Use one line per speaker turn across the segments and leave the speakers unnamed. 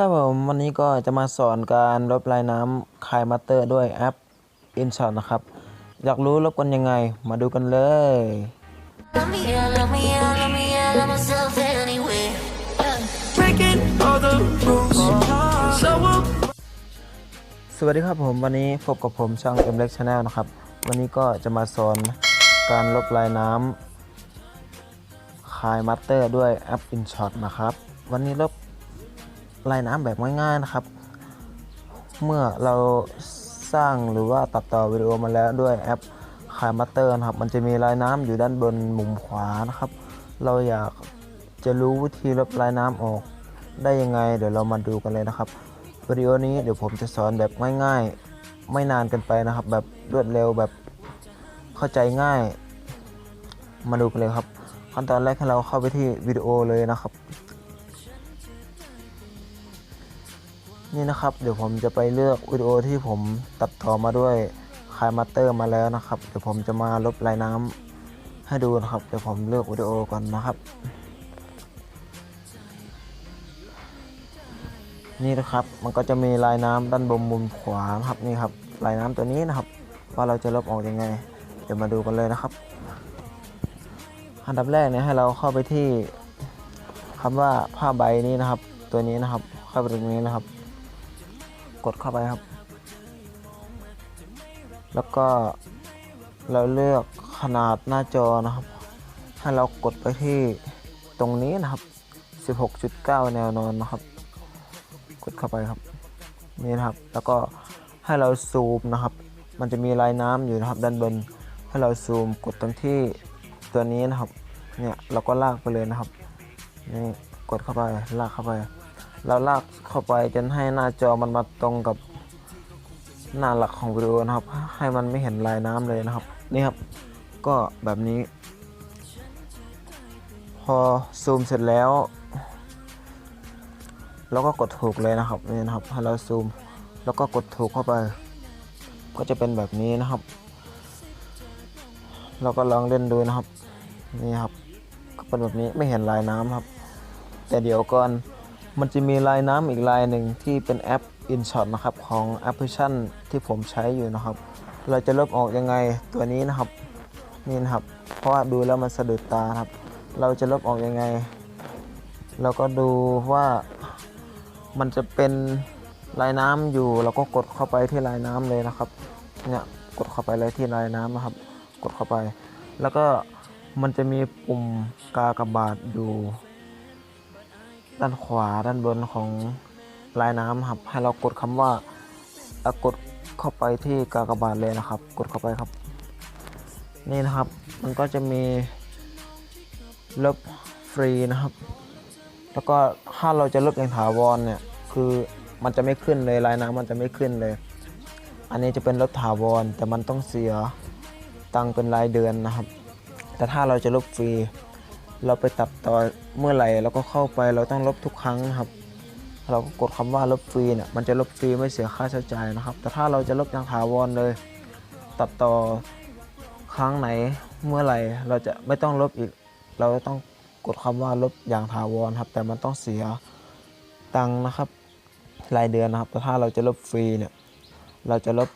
ครับผมวันนี้ก็จะมาสอนการลบลายน้ำคายมาสเตอร์ด้วยแอป InShot นะครับ อยากรู้ลบกันยังไง มาดูกันเลย สวัสดีครับผมวันนี้พบกับผมช่าง m l e x Channel นะครับ วันนี้ก็จะมาสอนการลบลายน้ำคายมาสเตอร์ด้วยแอป InShot นะครับ วันนี้ลบ ลายน้ำแบบง่ายๆนะครับ เมื่อเราสร้างหรือว่าตัดต่อวิดีโอมาแล้วด้วยแอปคายมาสเตอร์นะครับ มันจะมีลายน้ำอยู่ด้านบนมุมขวานะครับ เราอยากจะรู้วิธีลบลายน้ำออกได้ยังไง เดี๋ยวเรามาดูกันเลยนะครับวิดีโอนี้เดี๋ยวผมจะสอนแบบง่ายๆ ไม่นานกันไปนะครับ แบบรวดเร็วแบบเข้าใจง่าย มาดูกันเลยครับ ขั้นตอนแรกให้เราเข้าไปที่วิดีโอเลยนะครับ นี่นะครับ เดี๋ยวผมจะไปเลือกวิดีโอที่ผมตัดต่อมาด้วยคายมาเตอร์มาแล้วนะครับ เดี๋ยวผมจะมาลบลายน้ำให้ดูนะครับ เดี๋ยวผมเลือกวิดีโอก่อนนะครับ นี่นะครับ มันก็จะมีลายน้ำด้านบนมุมขวานะครับนี่ครับลายน้ำตัวนี้นะครับ ว่าเราจะลบออกยังไง เดี๋ยวมาดูกันเลยนะครับ อันดับแรกเนี่ยให้เราเข้าไปที่คำว่าผ้าใบนี้นะครับ ตัวนี้นะครับ เข้าไปตรงนี้นะครับ กดเข้าไปครับ แล้วก็เราเลือกขนาดหน้าจอนะครับ ให้เรากดไปที่ตรงนี้นะครับ 16.9 แนวนอนนะครับ กดเข้าไปครับ นี่นะครับ แล้วก็ให้เราซูมนะครับ มันจะมีลายน้ำอยู่นะครับด้านบน ให้เราซูมกดตรงที่ตัวนี้นะครับ เนี่ยเราก็ลากไปเลยนะครับ นี่กดเข้าไปลากเข้าไป เราลากเข้าไปจนให้หน้าจอมันมาตรงกับหน้าหลักของวิดีโอนะครับ ให้มันไม่เห็นลายน้ำเลยนะครับ นี่ครับ ก็แบบนี้ พอซูมเสร็จแล้วแล้วก็กดถูกเลยนะครับนี่นะครับให้เราซูม แล้วก็กดถูกเข้าไป ก็จะเป็นแบบนี้นะครับ เราก็ลองเล่นดูนะครับ นี่ครับ ก็เป็นแบบนี้ไม่เห็นลายน้ำครับ แต่เดี๋ยวก่อน มันจะมีลายน้ำอีกลายหนึ่งที่เป็นแอป InShot นะครับของแอปพลิเคชันที่ผมใช้อยู่นะครับ เราจะลบออกยังไงตัวนี้นะครับนี่นะครับ เพราะว่าดูแล้วมันสะดุดตาครับ เราจะลบออกยังไง เราก็ดูว่ามันจะเป็นลายน้ำอยู่เราก็กดเข้าไปที่ลายน้ำเลยนะครับเนี่ยกดเข้าไปเลยที่ลายน้ำนะครับ กดเข้าไป แล้วก็มันจะมีปุ่มกากบาทอยู่ ด้านขวาด้านบนของลายน้ำครับให้เรากดคำว่ากดเข้าไปที่กากบาทเลยนะครับ กดเข้าไปครับ นี่นะครับ มันก็จะมีลบฟรีนะครับ แล้วก็ถ้าเราจะลบอย่างถาวรเนี่ยคือมันจะไม่ขึ้นเลยลายน้ำมันจะไม่ขึ้นเลย อันนี้จะเป็นลบถาวรแต่มันต้องเสียตังเป็นรายเดือนนะครับ แต่ถ้าเราจะลบฟรี เราไปตัดต่อเมื่อไหร่เราก็เข้าไปเราต้องลบทุกครั้งนะครับ เราก็กดคำว่าลบฟรีเนี่ยมันจะลบฟรีไม่เสียค่าใช้จ่ายนะครับ แต่ถ้าเราจะลบอย่างถาวรเลย ตัดต่อครั้งไหนเมื่อไหร่เราจะไม่ต้องลบอีก เราต้องกดคำว่าลบอย่างถาวรครับ แต่มันต้องเสียตังค์นะครับรายเดือนนะครับแต่ถ้าเราจะลบฟรีเนี่ยเราจะลบ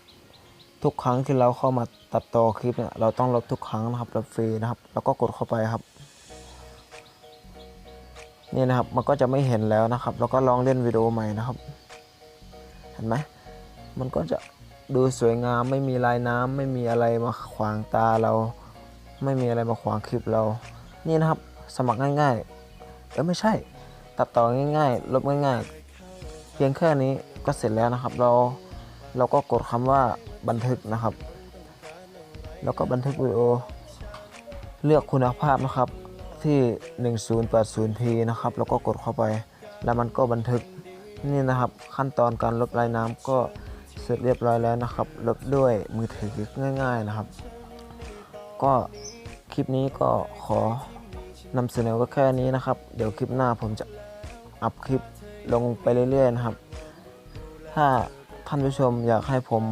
ทุกครั้งที่เราเข้ามาตัดต่อคลิปเนี่ยเราต้องลบทุกครั้งนะครับลบฟรีนะครับ แล้วก็กดเข้าไปครับ นี่นะครับมันก็จะไม่เห็นแล้วนะครับ แล้วก็ลองเล่นวิดีโอใหม่นะครับ เห็นไหมมันก็จะดูสวยงามไม่มีลายน้ำไม่มีอะไรมาขวางตาเรา ไม่มีอะไรมาขวางคลิปเรา นี่นะครับสมัครง่ายๆเออไม่ใช่ ตัดต่อง่าย ๆ ลบง่ายๆ เพียงแค่นี้ก็เสร็จแล้วนะครับ เราเราก็กดคำว่าบันทึกนะครับ แล้วก็บันทึกวิดีโอ เลือกคุณภาพนะครับ ที่ 1080p นะครับ แล้วก็กดเข้าไป แล้วมันก็บันทึกนี่นะครับ ขั้นตอนการลบลายน้ำก็เสร็จเรียบร้อยแล้วนะครับลบด้วยมือถือง่าย ๆนะครับ ก็คลิปนี้ก็ขอนำเสนอก็แค่นี้นะครับ เดี๋ยวคลิปหน้าผมจะอัพคลิปลงไปเรื่อยๆนะครับ ถ้าท่านผู้ชมอยากให้ผม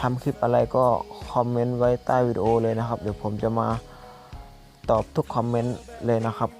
ทำคลิปอะไรก็คอมเมนต์ไว้ใต้วิดีโอเลยนะครับ เดี๋ยวผมจะมา ตอบทุกคอมเมนต์เลยนะครับ